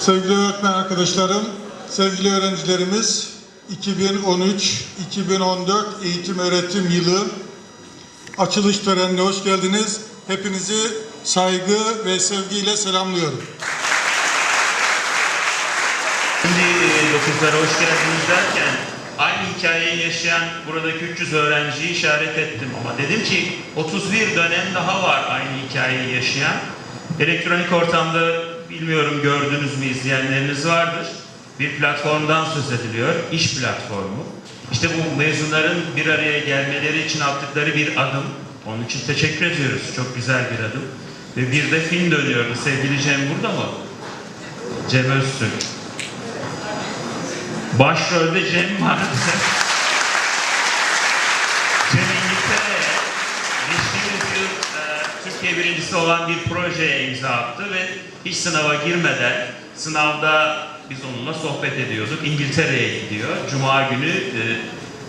Sevgili öğretmen arkadaşlarım, sevgili öğrencilerimiz, 2013-2014 eğitim öğretim yılı açılış törenine hoş geldiniz. Hepinizi saygı ve sevgiyle selamlıyorum. Şimdi dokuzlara hoş geldiniz derken aynı hikayeyi yaşayan buradaki 300 öğrenciyi işaret ettim ama dedim ki 31 dönem daha var aynı hikayeyi yaşayan. Elektronik ortamda bilmiyorum gördünüz mü izleyenleriniz vardır. Bir platformdan söz ediliyor. iş platformu. İşte bu mezunların bir araya gelmeleri için attıkları bir adım. Onun için teşekkür ediyoruz. Çok güzel bir adım. Ve bir de film dönüyordu. Sevgili Cem burada mı? Cem Öztürk. Başrolde Cem vardı. Cem İngiltere'ye geçtiğimiz yıl e, Türkiye birincisi olan bir projeye imza attı ve hiç sınava girmeden sınavda biz onunla sohbet ediyorduk. İngiltere'ye gidiyor. Cuma günü e,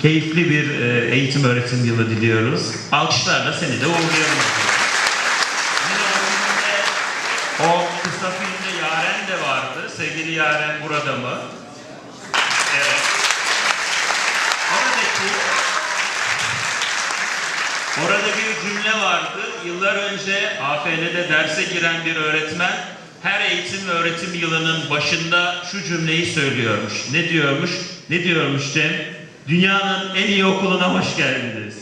keyifli bir e, eğitim öğretim yılı diliyoruz. Alkışlarla seni de uğurluyorum. O kısa filmde Yaren de vardı. Sevgili Yaren burada mı? Evet. Oradaki Orada bir cümle vardı. Yıllar önce AFN'de derse giren bir öğretmen her eğitim ve öğretim yılının başında şu cümleyi söylüyormuş. Ne diyormuş? Ne diyormuş Cem? Dünyanın en iyi okuluna hoş geldiniz.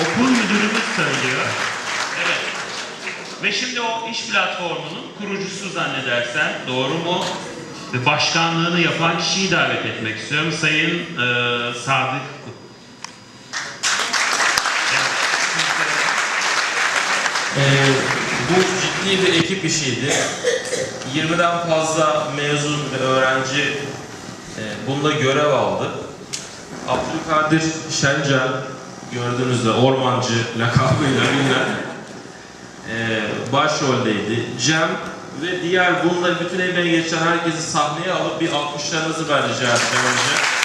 Okul müdürümüz söylüyor. Evet. Ve şimdi o iş platformunun kurucusu zannedersen doğru mu? Ve başkanlığını yapan kişiyi davet etmek istiyorum. Sayın e, Sadık Kut. Evet, Ee, bu ciddi bir ekip işiydi. 20'den fazla mezun ve öğrenci e, bunda görev aldı. Abdülkadir Şencan gördüğünüzde ormancı lakabıyla bilinen e, başroldeydi. Cem ve diğer bununla bütün emeği geçen herkesi sahneye alıp bir alkışlarınızı ben rica edeceğim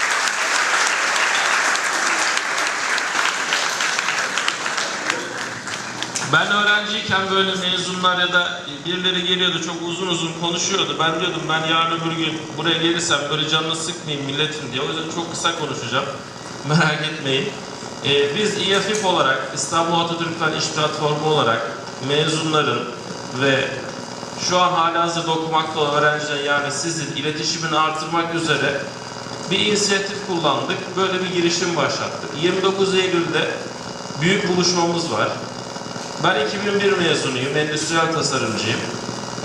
Ben öğrenciyken böyle mezunlar ya da birileri geliyordu çok uzun uzun konuşuyordu. Ben diyordum ben yarın öbür gün buraya gelirsem böyle canını sıkmayayım milletin diye. O yüzden çok kısa konuşacağım. Merak etmeyin. Ee, biz İYAFİP olarak İstanbul Atatürk Fen İş Platformu olarak mezunların ve şu an hala hazırda okumakta olan öğrencilerin yani sizin iletişimini artırmak üzere bir inisiyatif kullandık. Böyle bir girişim başlattık. 29 Eylül'de büyük buluşmamız var. Ben 2001 mezunuyum, endüstriyel tasarımcıyım.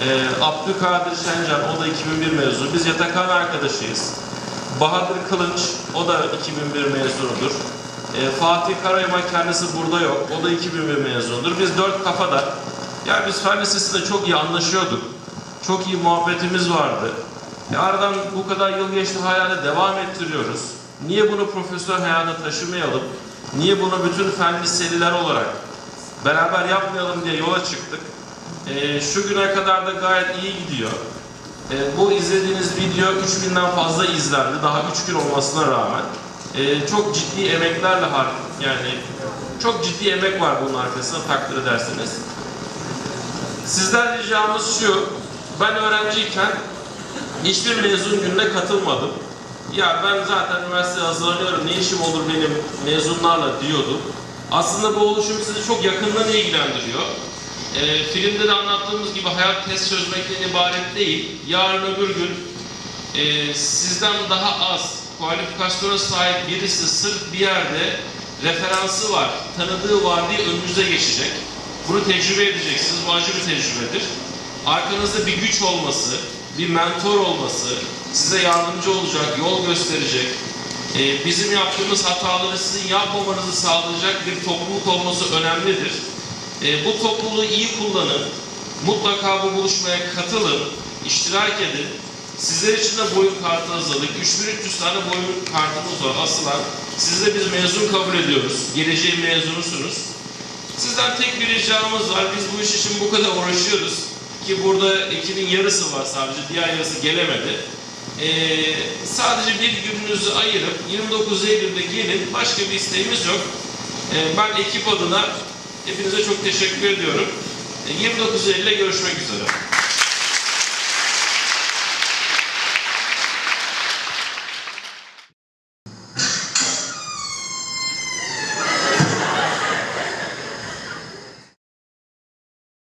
Ee, Abdülkadir Şencan, o da 2001 mezunu. Biz yatakhane arkadaşıyız. Bahadır Kılınç, o da 2001 mezunudur. Ee, Fatih Karayaman kendisi burada yok, o da 2001 mezunudur. Biz dört kafada, yani biz fen lisesinde çok iyi anlaşıyorduk. Çok iyi muhabbetimiz vardı. E aradan bu kadar yıl geçti, hala devam ettiriyoruz. Niye bunu profesyonel hayata taşımayalım? Niye bunu bütün fen liseliler olarak beraber yapmayalım diye yola çıktık. Ee, şu güne kadar da gayet iyi gidiyor. Ee, bu izlediğiniz video 3000'den fazla izlendi. Daha 3 gün olmasına rağmen. Ee, çok ciddi emeklerle yani çok ciddi emek var bunun arkasında takdir ederseniz. Sizden ricamız şu. Ben öğrenciyken hiçbir mezun gününe katılmadım. Ya ben zaten üniversiteye hazırlanıyorum, ne işim olur benim mezunlarla diyordum. Aslında bu oluşum sizi çok yakından ilgilendiriyor. Ee, filmde de anlattığımız gibi hayat test çözmekten ibaret değil. Yarın öbür gün e, sizden daha az kualifikasyona sahip birisi sırf bir yerde referansı var, tanıdığı var diye önünüze geçecek. Bunu tecrübe edeceksiniz, bu acı bir tecrübedir. Arkanızda bir güç olması, bir mentor olması, size yardımcı olacak, yol gösterecek, ee, bizim yaptığımız hataları sizin yapmamanızı sağlayacak bir topluluk olması önemlidir. Ee, bu topluluğu iyi kullanın, mutlaka bu buluşmaya katılın, iştirak edin. Sizler için de boyun kartı hazırladık. 3300 tane boyun kartımız var asılan. Sizi de biz mezun kabul ediyoruz. Geleceğin mezunusunuz. Sizden tek bir ricamız var. Biz bu iş için bu kadar uğraşıyoruz. Ki burada ekibin yarısı var sadece. Diğer yarısı gelemedi. Ee, sadece bir gününüzü ayırıp 29 Eylül'de gelin. Başka bir isteğimiz yok. Ee, ben ekip adına hepinize çok teşekkür ediyorum. Ee, 29 Eylül'de görüşmek üzere.